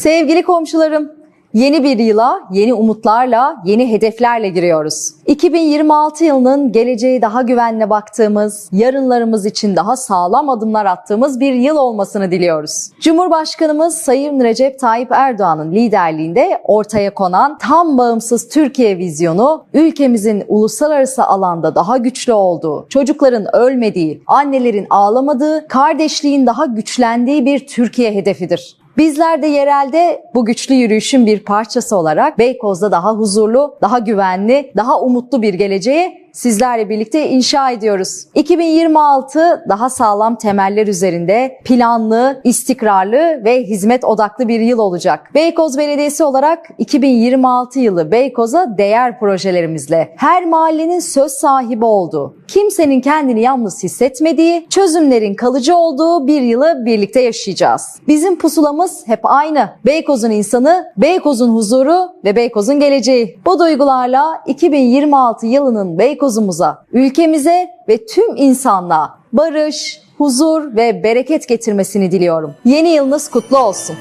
Sevgili komşularım, yeni bir yıla, yeni umutlarla, yeni hedeflerle giriyoruz. 2026 yılının geleceği daha güvenle baktığımız, yarınlarımız için daha sağlam adımlar attığımız bir yıl olmasını diliyoruz. Cumhurbaşkanımız Sayın Recep Tayyip Erdoğan'ın liderliğinde ortaya konan tam bağımsız Türkiye vizyonu, ülkemizin uluslararası alanda daha güçlü olduğu, çocukların ölmediği, annelerin ağlamadığı, kardeşliğin daha güçlendiği bir Türkiye hedefidir. Bizler de yerelde bu güçlü yürüyüşün bir parçası olarak Beykoz'da daha huzurlu, daha güvenli, daha umutlu bir geleceği sizlerle birlikte inşa ediyoruz. 2026 daha sağlam temeller üzerinde planlı, istikrarlı ve hizmet odaklı bir yıl olacak. Beykoz Belediyesi olarak 2026 yılı Beykoz'a değer projelerimizle her mahallenin söz sahibi olduğu, kimsenin kendini yalnız hissetmediği, çözümlerin kalıcı olduğu bir yılı birlikte yaşayacağız. Bizim pusulamız hep aynı. Beykoz'un insanı, Beykoz'un huzuru ve Beykoz'un geleceği. Bu duygularla 2026 yılının Beykoz'umuza, ülkemize ve tüm insanlığa barış, huzur ve bereket getirmesini diliyorum. Yeni yılınız kutlu olsun.